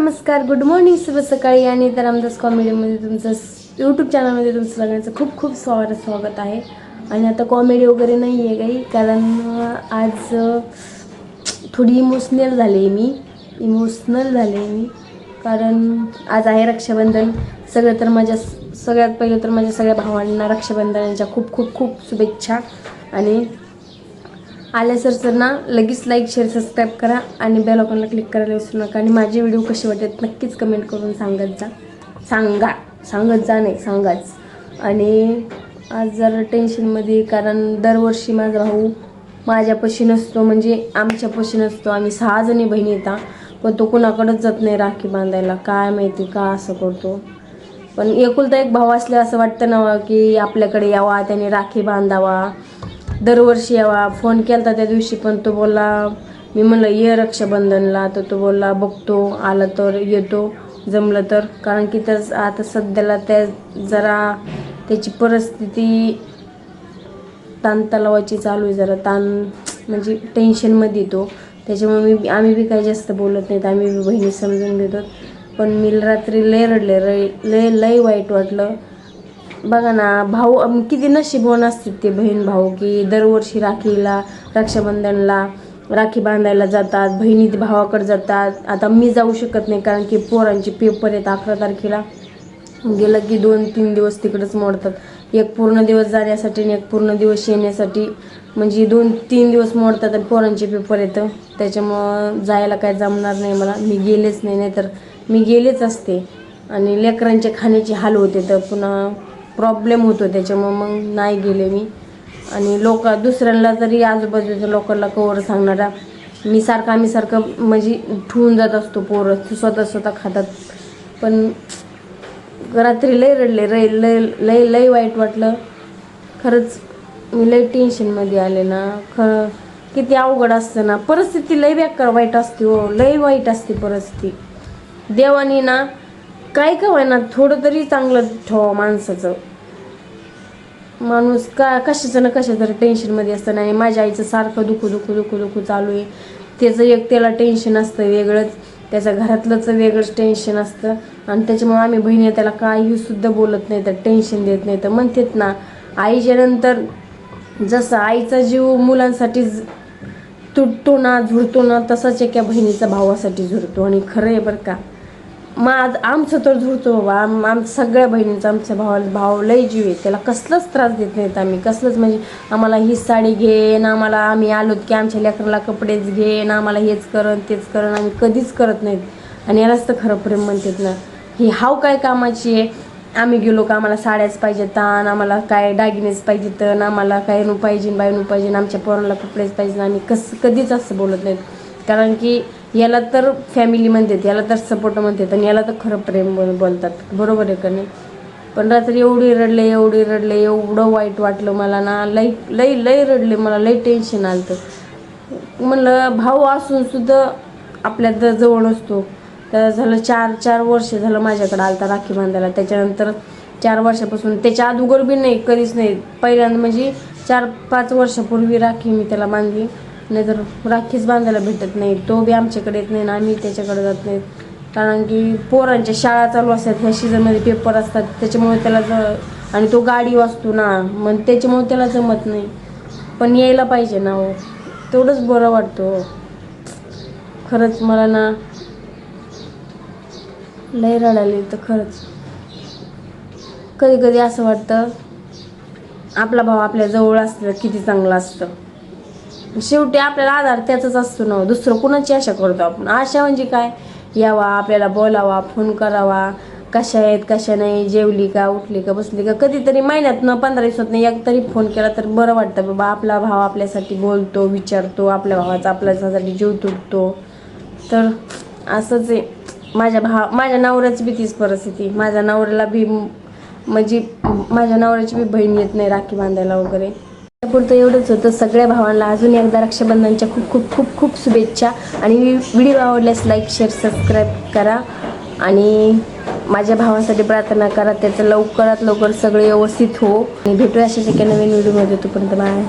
नमस्कार good morning शुभ सकाळी. आणि तर रामदास कॉमेडीमध्ये तुमचं यूट्यूब चॅनलमध्ये तुमचं सगळ्यांचं खूप खूप स्वागत स्वागत आहे. आणि आता कॉमेडी वगैरे नाही आहे काही कारण आज थोडी इमोशनल झाले मी. इमोशनल झाले मी. कारण आज आहे रक्षाबंधन. सगळं तर माझ्या सगळ्यात पहिलं तर माझ्या सगळ्या भावांना रक्षाबंधनाच्या खूप खूप खूप शुभेच्छा. आणि आल्या सर सर ना लगेच लाईक शेअर सबस्क्राईब करा आणि बेल आयकॉनला क्लिक करायला विसरू नका. आणि माझे व्हिडिओ कसे वाटतात नक्कीच कमेंट करून सांगत जा. सांगा. सांगत जा नाही सांगाच. आणि आज जरा टेन्शनमध्ये कारण दरवर्षी माझा भाऊ माझ्यापाशी नसतो म्हणजे आमच्यापाशी नसतो. आम्ही सहा जणी बहिणी येतात पण तो कुणाकडंच जात नाही राखी बांधायला. काय माहिती का असं करतो. पण एकुलता एक भाऊ असल्या असं वाटतं ना की आपल्याकडे यावा त्याने राखी बांधावा. दरवर्षी यावा. फोन केला होता त्या दिवशी पण तो बोलला मी म्हणलं ये रक्षाबंधनला. तर तो बोलला बघतो आला तर येतो जमलं तर. कारण की त्याच आता सध्याला त्या जरा त्याची परिस्थिती ताणतलावाची चालू आहे जरा. ताण म्हणजे टेन्शनमध्ये येतो. त्याच्यामुळे मी आम्ही बी काही जास्त बोलत नाहीत. आम्ही बी बहिणी समजून घेतो. पण मी रात्री लय रडले. रै लय लय वाईट वाटलं. बघा ना भाऊ किती नशीबवान असतात ते बहीण भाऊ की दरवर्षी राखीला रक्षाबंधनला राखी बांधायला जातात बहिणी ते भावाकडे जातात. आता मी जाऊ शकत नाही कारण की पोरांचे पेपर आहेत अकरा तारखेला. गेलं की दोन तीन दिवस तिकडंच मोडतात. एक पूर्ण दिवस जाण्यासाठी आणि एक पूर्ण दिवस येण्यासाठी. म्हणजे दोन तीन दिवस मोडतात आणि पोरांचे पेपर येतं त्याच्यामुळं जायला काय जमणार नाही मला. मी गेलेच नाही नाहीतर मी गेलेच असते. आणि लेकरांच्या खाण्याचे हाल होते तर पुन्हा प्रॉब्लेम होतो त्याच्यामुळं मग नाही गेले मी. आणि लोक दुसऱ्यांना तरी आजूबाजूच्या लोकांना कवर सांगणारा मी सारखं आम्ही सारखं म्हणजे ठेवून जात असतो पोरं स्वतः स्वतः खातात. पण रात्री लय रडले रै लय लय लय वाईट वाटलं. खरंच मी लय टेन्शनमध्ये आले ना. ख किती अवघड असतं ना. परिस्थिती लय बेकार वाईट असते हो. लय वाईट असते परिस्थिती. देवानी ना काय का ना थोडं तरी चांगलं ठेवा माणसाचं. माणूस का कशाचं ना कशा तरी टेन्शनमध्ये असतं. नाही माझ्या आईचं सारखं दुखू दुखू दुखू दुखू चालू आहे. त्याचं एक त्याला टेन्शन असतं वेगळंच. त्याचं घरातलंच वेगळंच टेन्शन असतं. आणि त्याच्यामुळे आम्ही बहिणी त्याला काही सुद्धा बोलत नाही तर टेन्शन देत नाही. तर म्हणतात ना आईच्या नंतर जसं आईचा जीव मुलांसाठी ज- तुटतो ना झुरतो ना तसाच एका बहिणीचा भावासाठी झुरतो आणि खरं आहे बरं का. मग आज आमचं तर झुरतो बाबा आम सगळ्या बहिणींचं आमच्या भावाला भाव लय जीव आहे. त्याला कसलाच त्रास देत नाहीत आम्ही. कसलंच म्हणजे आम्हाला ही साडी घेन आम्हाला आम्ही आलोत की आमच्या लेकराला कपडेच घेन आम्हाला हेच करण तेच करण. आम्ही कधीच करत नाहीत. आणि यालाच तर खरं प्रेम म्हणतात ना. ही हाव काय कामाची आहे? आम्ही गेलो का आम्हाला साड्याच पाहिजे ताण आम्हाला काय दागिनेच पाहिजे तर आम्हाला काय नू पाहिजे बायनू पाहिजे आमच्या पोराला कपडेच पाहिजे आणि कसं कधीच असं बोलत नाहीत. कारण की याला तर फॅमिली म्हणतात याला तर सपोर्ट म्हणतात आणि याला तर खरं प्रेम बोल बोलतात. बरोबर आहे का नाही? पण रात्री एवढी रडले एवढी रडले एवढं वाईट वाटलं मला ना लई लई लई रडले मला लई टेन्शन आलं तर म्हणलं भाऊ असून सुद्धा आपल्या तर जवळ असतो. तर झालं चार चार वर्ष झालं माझ्याकडे आलता राखी बांधायला. त्याच्यानंतर चार वर्षापासून त्याच्या अगोदर बी नाही कधीच नाही. पहिल्यांदा म्हणजे चार पाच वर्षापूर्वी राखी मी त्याला बांधली. नाहीतर राखीच बांधायला भेटत नाही तो बी आमच्याकडे येत नाही ना आम्ही त्याच्याकडे जात नाही कारण की पोरांच्या शाळा चालू असतात ह्या सीझनमध्ये पेपर असतात त्याच्यामुळे त्याला ज आणि तो गाडी वाचतो ना मग त्याच्यामुळे त्याला जमत नाही. पण यायला पाहिजे ना हो. तेवढंच बरं वाटतो हो. खरंच मला ना लय रडायला तर खरंच. कधी कधी असं वाटतं आपला भाव आपल्या जवळ असलं किती चांगलं असतं. शेवटी आपल्याला आधार त्याचाच असतो ना हो. दुसरं कुणाची आशा करतो आपण? आशा म्हणजे काय? यावा आपल्याला बोलावा फोन करावा. कशा आहेत कशा नाही? जेवली का उठली का बसली का? कधीतरी महिन्यात न पंधरा दिवसात एक तरी फोन केला तर बरं वाटतं. बाबा आपला भाव आपल्यासाठी बोलतो विचारतो आपल्या भावाचा आपल्यासाठी जीव तुटतो. तर असंच आहे. माझ्या भाव माझ्या नवऱ्याची बी तीच परिस्थिती. माझ्या नवऱ्याला बी म्हणजे माझ्या नवऱ्याची बी बहीण येत नाही राखी बांधायला वगैरे. पुरतं एवढंच होतं. सगळ्या भावांना अजून एकदा रक्षाबंधनच्या खूप खूप खूप खूप शुभेच्छा. आणि व्हिडिओ आवडल्यास लाईक शेअर सबस्क्राईब करा. आणि माझ्या भावांसाठी प्रार्थना करा. त्याचं लवकरात लवकर सगळे व्यवस्थित हो. आणि भेटूया अशा एका नवीन व्हिडिओमध्ये. तोपर्यंत बाय